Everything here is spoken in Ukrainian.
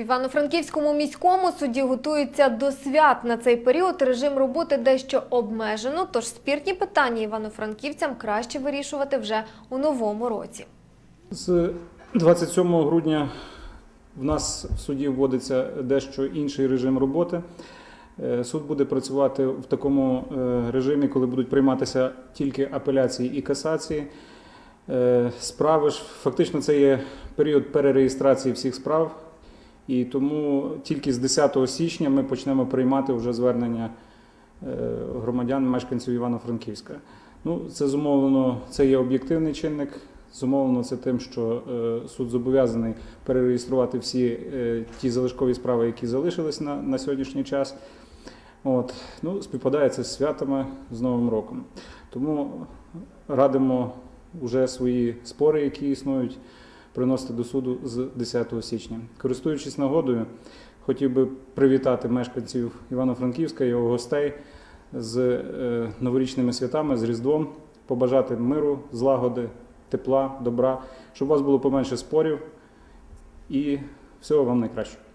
В Івано-Франківському міському суді готуються до свят. На цей період режим роботи дещо обмежено, тож спірні питання івано-франківцям краще вирішувати вже у новому році. З 27 грудня в нас в суді вводиться дещо інший режим роботи. Е, Суд буде працювати в такому е, режимі, коли будуть прийматися тільки апеляції і касації. Е, Справи ж фактично це є період перереєстрації всіх справ, і тому тільки з 10 січня ми почнемо приймати вже звернення е, громадян, мешканців Івано-Франківська. Ну, це зумовлено, це є об'єктивний чинник. Зумовлено це тим, що е, суд зобов'язаний перереєструвати всі е, ті залишкові справи, які залишились на, на сьогоднішній час. От. Ну, співпадає це з святами з Новим роком. Тому радимо вже свої спори, які існують, приносити до суду з 10 січня. Користуючись нагодою, хотів би привітати мешканців Івано-Франківська, його гостей з е, новорічними святами, з Різдвом, побажати миру, злагоди, тепла, добра, щоб у вас було поменше спорів і всього вам найкращого.